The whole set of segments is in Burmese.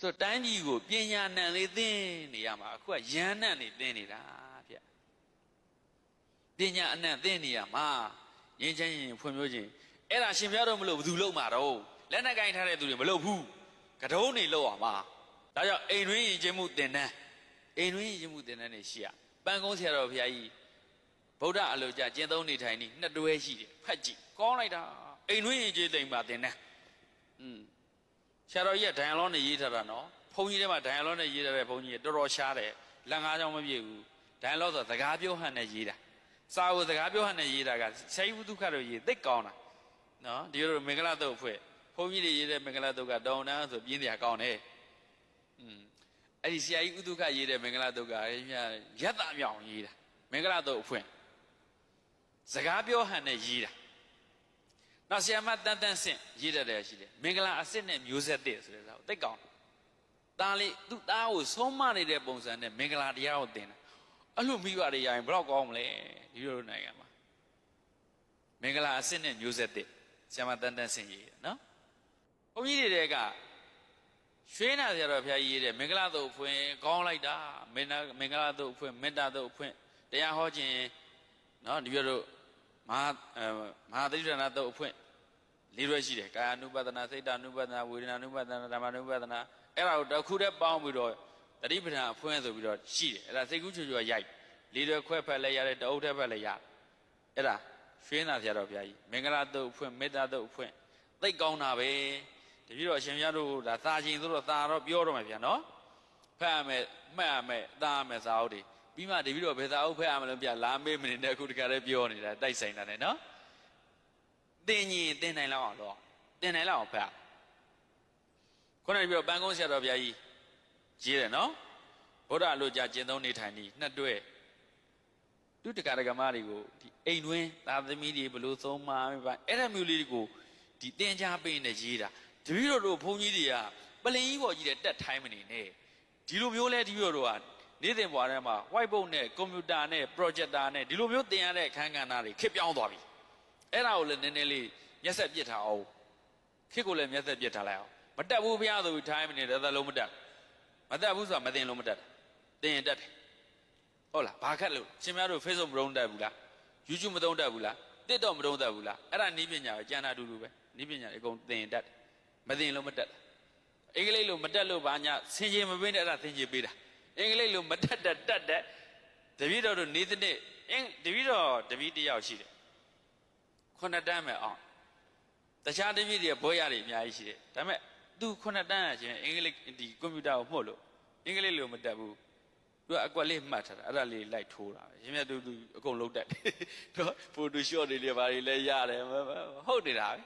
ဆိုတော့တိုင်းပြည်ကိုပညာနံလေးသင်နေရမှာအခုကရဟန်းနံနေသင်နေတာဗျပညာအနံသင်နေရမှာငင်းချမ်းရင်ဖွံ့ဖြိုးခြင်းအဲ့ဒါရှင်ပြတော့မလို့ဘယ်သူလုပ်မှာတော့လက်နဲ့ကင်ထားတဲ့သူတွေမလုပ်ဘူးကတုံးနေလုပ်အောင်ပါဒါကြောင့်အိမ်တွင်းရင်ချင်းမှုသင်တန်းအိမ်တွင်းရင်ချင်းမှုသင်တန်းနေရှိရပန်းကုန်းဆရာတော်ဘုရားကြီးဗုဒ္ဓအလိုကြကျင့်သုံးနေထိုင်နေနှစ်တွဲရှိတယ်ဖတ်ကြည့်ကောင်းလိုက်တာအိမ်တွင်းရင်ချင်းသိမ့်ပါသင်တန်းอืม ဆရာတော်ကြီးကဒိုင်အလောနဲ့ရေးထားတာနော်ဘုန်းကြီးထဲမှာဒိုင်အလောနဲ့ရေးထားတဲ့ဘုန်းကြီးကတော်တော်ရှားတယ်လက်ငါးချောင်းမပြည့်ဘူးဒိုင်အလောဆိုစကားပြောဟန်နဲ့ရေးတာစာဝစကားပြောဟန်နဲ့ရေးတာကဆရာကြီးဝုဒုခတို့ရေးသိကောင်းတာနော်ဒီလိုမင်္ဂလာတုတ်ဖွဲ့ဘုန်းကြီးတွေရေးတဲ့မင်္ဂလာတုတ်ကတောင်းတန်းဆိုပြင်းစရာကောင်းတယ်อืมအဲ့ဒီဆရာကြီးဥဒုခရေးတဲ့မင်္ဂလာတုတ်ကအဲ့မြရက်တာမြောင်ရေးတာမင်္ဂလာတုတ်အဖွင့်စကားပြောဟန်နဲ့ရေးတာ နောက်ဆီယမတန်တန်ဆင့်ရေးတတ်တယ်ရှိတယ်မင်္ဂလာအစစ်နဲ့မျိုးဆက်တဲ့ဆိုတဲ့စာကိုသိကောင်းတားလေးသူ့သားကိုဆုံးမနေတဲ့ပုံစံနဲ့မင်္ဂလာတရားကိုသင်တာအဲ့လိုမိဘတွေရရင်ဘယ်တော့ကောင်းမလဲဒီလိုနိုင်ငံမှာမင်္ဂလာအစစ်နဲ့မျိုးဆက်တဲ့ဆီယမတန်တန်ဆင့်ရေးတယ်နော်ဘုန်းကြီးတွေတဲ့ကရွှေနာဆရာတော်ဘုရားကြီးရေးတဲ့မင်္ဂလာတုတ်ဖွင့်ကောင်းလိုက်တာမင်္ဂလာမင်္ဂလာတုတ်ဖွင့်မေတ္တာတုတ်ဖွင့်တရားဟောခြင်းနော်ဒီပြောတို့ မဟာအဲမဟာသတိရဏတုတ်အဖွင့်လေးရွက်ရှိတယ်ကာယ ानु ပဒနာစိတ်တ ानु ပဒနာဝေဒနာ ानु ပဒနာဓမ္မ ानु ပဒနာအဲ့ဒါကိုတစ်ခုတည်းပေါင်းပြီးတော့တတိပဌာန်အဖွင့်ဆိုပြီးတော့ရှိတယ်အဲ့ဒါစိတ်ကူးချွချွရိုက်လေးရွက်ခွဲဖက်လဲရတယ်တအုပ်ထက်ဖက်လဲရအဲ့ဒါရွှေနာဆရာတော်ဘုရားကြီးမင်္ဂလာတုတ်အဖွင့်မေတ္တာတုတ်အဖွင့်သိတ်ကောင်းတာပဲတပည့်တော်အရှင်ဘုရားတို့ဒါသာချင်းဆိုတော့သာတော့ပြောတော့မယ်ဗျာနော်ဖတ်ရမယ်မှတ်ရမယ်သာရမယ်စာအုပ်တွေ ပြီးမှတပည့်တော်ဘယ်စာအုပ်ဖတ်ရမလို့ပြလာမေးမနေနဲ့အခုတခါတည်းပြောနေတာတိုက်ဆိုင်တာနဲ့နော်တင်ကြီးတင်နိုင်လောက်အောင်တော့တင်နိုင်လောက်အောင်ဖတ်ခုနကပြောပန်းကုန်းဆရာတော်ဘုရားကြီးရေးတယ်နော်ဗုဒ္ဓလိုကြကျင့်သုံးနေထိုင်နေနှစ်တွဲသူတက္ကရာကမတွေကိုဒီအိမ်တွင်းသာသမီတွေဘလို့သုံးမှာပါအဲ့ဒါမျိုးလေးတွေကိုဒီတင် जा ပေးနေရေးတာတပည့်တော်တို့ဘုန်းကြီးတွေကပလင်ကြီးပေါ်ကြီးတဲ့တက်ထိုင်းမနေနဲ့ဒီလိုမျိုးလဲတပည့်တော်တို့က နေ့စဉ်ဘွားထဲမှာ whiteboard နဲ့ computer နဲ့ projector နဲ့ဒီလိုမျိုးသင်ရတဲ့အခန်းကဏ္ဍတွေခစ်ပြောင်းသွားပြီအဲ့ဒါကိုလည်းနည်းနည်းလေးမျက်ဆက်ပြစ်ထားအောင်ခေတ်ကိုလည်းမျက်ဆက်ပြစ်ထားလိုက်အောင်မတက်ဘူးဘုရားဆိုပြီးထိုင်းမနေတဲ့သလုံးမတက်မတက်ဘူးဆိုတာမသိလို့မတက်တင်ရင်တက်တယ်ဟုတ်လားဘာခက်လို့ရှင်များတို့ Facebook မသုံးတတ်ဘူးလား YouTube မသုံးတတ်ဘူးလား TikTok မသုံးတတ်ဘူးလားအဲ့ဒါနီးပညာပဲကျန်တာအတူတူပဲနီးပညာတွေအကုန်သင်ရင်တက်တယ်မသိလို့မတက်အင်္ဂလိပ်လိုမတက်လို့ဘာညာဆင်ခြင်မပေးတဲ့အဲ့ဒါသင်ခြင်ပေးတာ အင်္ဂလိပ်လိုမတက်တက်တက်တဲ့တပည့်တော်တို့နေ့တစ်နေ့အင်းတပည့်တော်တပည့်တစ်ယောက်ရှိတယ်ခုနှစ်တန်းမဲ့အောင်တခြားတပည့်တွေဘွဲရတွေအများကြီးရှိတယ်ဒါပေမဲ့သူခုနှစ်တန်းရချင်းအင်္ဂလိပ်ဒီကွန်ပျူတာကိုမှုတ်လို့အင်္ဂလိပ်လိုမတက်ဘူးသူကအကွက်လေးမှတ်ထားတာအဲ့ဒါလေးလိုက်ထိုးတာပဲရှင်မြတ်သူသူအကုန်လုံးတက်တယ်တော့ဖိုတိုရှော့တွေလည်းဘာတွေလဲရတယ်ဟုတ်နေတာပဲ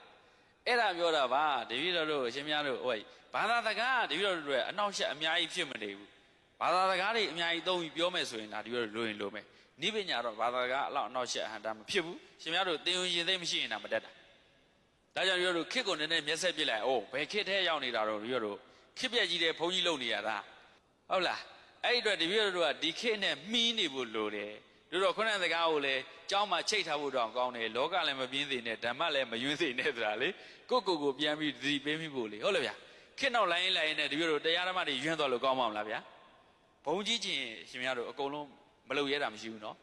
အဲ့ဒါပြောတာပါတပည့်တော်တို့ရှင်မြတ်တို့ဟိုဘာသာစကားတပည့်တော်တို့တွေအနောက်ရှက်အများကြီးဖြစ်မနေဘူး ဘာသာစကားတွေအများကြီးသုံးပြီးပြောမယ်ဆိုရင်ဒါတပည့်တော်လိုရင်လိုမယ်နိဗ္ဗာန်တော့ဘာသာစကားအလောက်အနောက်ရှက်အဟံတာမဖြစ်ဘူးရှင်များတို့သင်ယူရင်သိမရှိရင်ဒါမတက်တာဒါကြောင့်ပြောတို့ခစ်ကုန်နေတဲ့မျက်ဆက်ပြစ်လိုက်အိုးဘယ်ခစ်ထဲရောက်နေတာတော့ပြောတို့ခစ်ပြက်ကြီးတဲ့ဘုန်းကြီးလုံနေရတာဟုတ်လားအဲ့ဒီအတွက်တပည့်တို့ကဒီခစ်နဲ့မှီးနေဖို့လိုတယ်တို့တော့ခုနကစကားကိုလည်းကြောင်းမှာချိတ်ထားဖို့တော့ကောင်းတယ်လောကလည်းမပြင်းသေးနဲ့ဓမ္မလည်းမယွင်းသေးနဲ့ဆိုတာလေကိုယ့်ကိုယ်ကိုပြန်ပြီးသတိပေးမိဖို့လေဟုတ်လားဗျာခစ်နောက်လိုင်းလိုင်းနဲ့တပည့်တို့တရားဓမ္မတွေယွင်းသွားလို့ကောင်းမှာမလားဗျာ ဘုံကြီးချင်းရှင်များတို့အကုန်လုံးမလုပ်ရဲတာမရှိဘူးနော်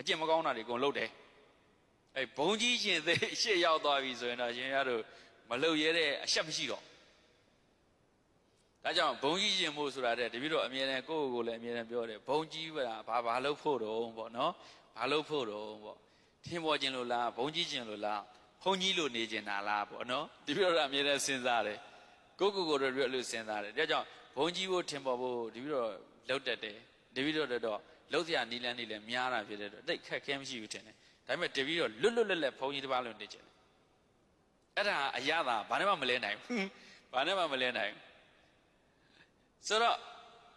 အကျင့်မကောင်းတာတွေအကုန်လုပ်တယ်အဲဘုံကြီးရှင်သေးရှေ့ရောက်သွားပြီဆိုရင်တော့ရှင်ရတို့မလုပ်ရဲတဲ့အရှက်မရှိတော့ဒါကြောင့်ဘုံကြီးရှင်မို့ဆိုတာတဲ့တပည့်တော်အမြဲတမ်းကိုယ့်ကိုယ်ကိုလည်းအမြဲတမ်းပြောတယ်ဘုံကြီးကဘာဘာလုပ်ဖို့တော့ပေါ့နော်ဘာလုပ်ဖို့တော့ပေါ့ထင်ပေါ်ခြင်းလို့လားဘုံကြီးခြင်းလို့လားဘုံကြီးလို့နေခြင်းတာလားပေါ့နော်တပည့်တော်ကအမြဲတမ်းစဉ်းစားတယ်ကိုယ့်ကိုယ်ကိုယ်တို့အဲ့လိုစဉ်းစားတယ်ဒါကြောင့် ဘုန်းကြီးကိုထင်ပေါ်ဖို့တပိတော့လောက်တတ်တယ်တပိတော့တော့လောက်စရာနီလန်းနေလဲများတာဖြစ်တဲ့အတွက်တိတ်ခက်ခဲမရှိဘူးထင်တယ်ဒါပေမဲ့တပိတော့လွတ်လွတ်လပ်လပ်ဘုန်းကြီးတစ်ပါးလုံးနေချင်တယ်အဲ့ဒါအရသာဘာနဲ့မှမလဲနိုင်ဘူးဘာနဲ့မှမလဲနိုင်ဘူးဆိုတော့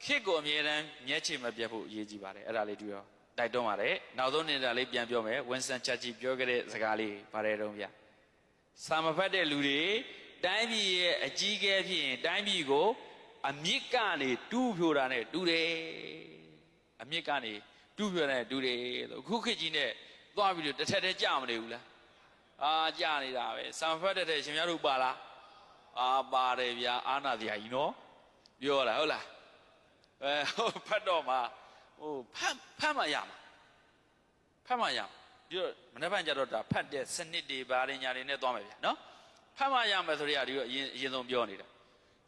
ခေတ်ကိုအမြဲတမ်းမျက်ခြေမပြတ်ဖို့အရေးကြီးပါတယ်အဲ့ဒါလေးတွေ့ရောတိုက်တွန်းပါတယ်နောက်ဆုံးနေတာလေးပြန်ပြောမယ်ဝင်းဆန်ချာချီပြောခဲ့တဲ့စကားလေးပါတယ်တော့ဗျစာမဖတ်တဲ့လူတွေတိုင်းပြည်ရဲ့အကြီးအကဲဖြစ်ရင်တိုင်းပြည်ကို အမြင့်ကနေတူးဖြိုတာနဲ့တူတယ်အမြင့်ကနေတူးဖြိုတာနဲ့တူတယ်လို့အခုခေတ်ကြီးနဲ့သွားပြီးတော့တစ်ထက်တည်းကြာမနေဘူးလားအာကြာနေတာပဲစာမဖတ်တဲ့တဲ့ရှင်များတို့ပါလားအာပါတယ်ဗျာအာနာစရာကြီးနော်ပြောလားဟုတ်လားအဲဟုတ်ဖတ်တော့မှဟိုဖတ်ဖတ်မှရမှာဖတ်မှရမှာဒီတော့မနေ့ကကြတော့ဒါဖတ်တဲ့စနစ်တွေဘာတွေညာတွေနဲ့သွားမယ်ဗျာနော်ဖတ်မှရမယ်ဆိုတဲ့အရာဒီတော့အရင်အရင်ဆုံးပြောနေတာ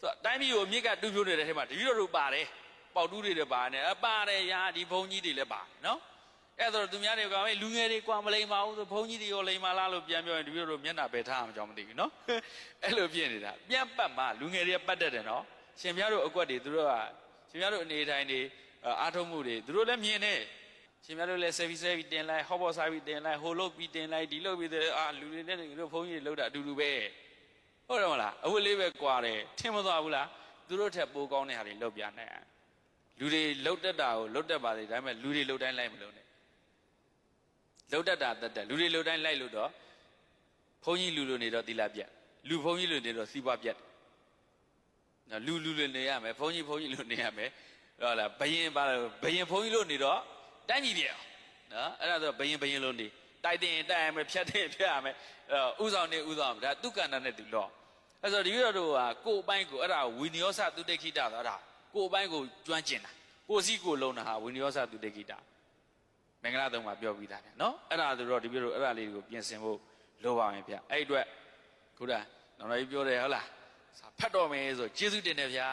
ဆိုတော့တိုင်းပြည်ကိုမြစ်ကတူးပြိုးနေတဲ့ထဲမှာတပည့်တော်တို့ပါတယ်ပေါက်တူးတွေလည်းပါတယ်အပါတယ်ရာဒီဘုံကြီးတွေလည်းပါနော်အဲ့ဒါတော့သူများတွေကမေးလူငယ်တွေကွာမလိမ္မာဘူးဆိုဘုံကြီးတွေရောလိမ္မာလားလို့ပြန်ပြောရင်တပည့်တော်တို့မျက်နှာပဲထားအောင်ကြောင်းမသိဘူးနော်အဲ့လိုဖြစ်နေတာပြန်ပတ်မှလူငယ်တွေကပတ်တတ်တယ်နော်ရှင်များတို့အကွက်တွေသူတို့ကရှင်များတို့အနေတိုင်းတွေအားထုတ်မှုတွေသူတို့လည်းမြင်နေရှင်များတို့လည်း service ပြီးတင်လိုက် hot box ပြီးတင်လိုက်ဟိုလုတ်ပြီးတင်လိုက်ဒီလုတ်ပြီးအာလူတွေနဲ့တို့ဘုံကြီးတွေလုတ်တာအတူတူပဲ ဟုတ်တယ်မလားအဝတ်လေးပဲကွာတယ်ထင်မသွားဘူးလားသူတို့ထက်ပိုကောင်းတဲ့ဟာတွေလုတ်ပြနိုင်အောင်လူတွေလုတ်တက်တာကိုလုတ်တက်ပါစေဒါပေမဲ့လူတွေလုတ်တိုင်းလိုက်မလို့နဲ့လုတ်တက်တာတက်တက်လူတွေလုတ်တိုင်းလိုက်လို့တော့ဘုန်းကြီးလူလူနေတော့သီလပြတ်လူဘုန်းကြီးလူနေတော့စီးပွားပြတ်နော်လူလူလူနေရမယ်ဘုန်းကြီးဘုန်းကြီးလူနေရမယ်ဟုတ်လားဘယင်ပါလို့ဘယင်ဘုန်းကြီးလူနေတော့တိုင်းပြည်ပြတ်နော်အဲ့ဒါဆိုဘယင်ဘယင်လူနေတိုက်တင်တိုက်ရမယ်ဖြတ်တင်ဖြတ်ရမယ်အဲ့ဥဆောင်နေဥဆောင်ဒါသူကန္တာနဲ့သူတော့ အဲ့ဆိုဒီလိုတို့ဟာကိုယ်အပိုင်းကိုအဲ့ဒါဝိနည်းစသူတိခိတဆိုအဲ့ဒါကိုယ်အပိုင်းကိုကျွမ်းကျင်တာကိုယ်စီကိုယ်လုံးတာဟာဝိနည်းစသူတိခိတမင်္ဂလာသုံးမှာပြောပြီးသားဗျနော်အဲ့ဒါဆိုတော့ဒီလိုတို့အဲ့ဒါလေးတွေကိုပြင်ဆင်ဖို့လိုပါမယ်ဗျအဲ့အတွက်ခုနကနော်တော်ကြီးပြောတယ်ဟုတ်လားဖတ်တော်မယ်ဆိုကျေးဇူးတင်တယ်ဗျာ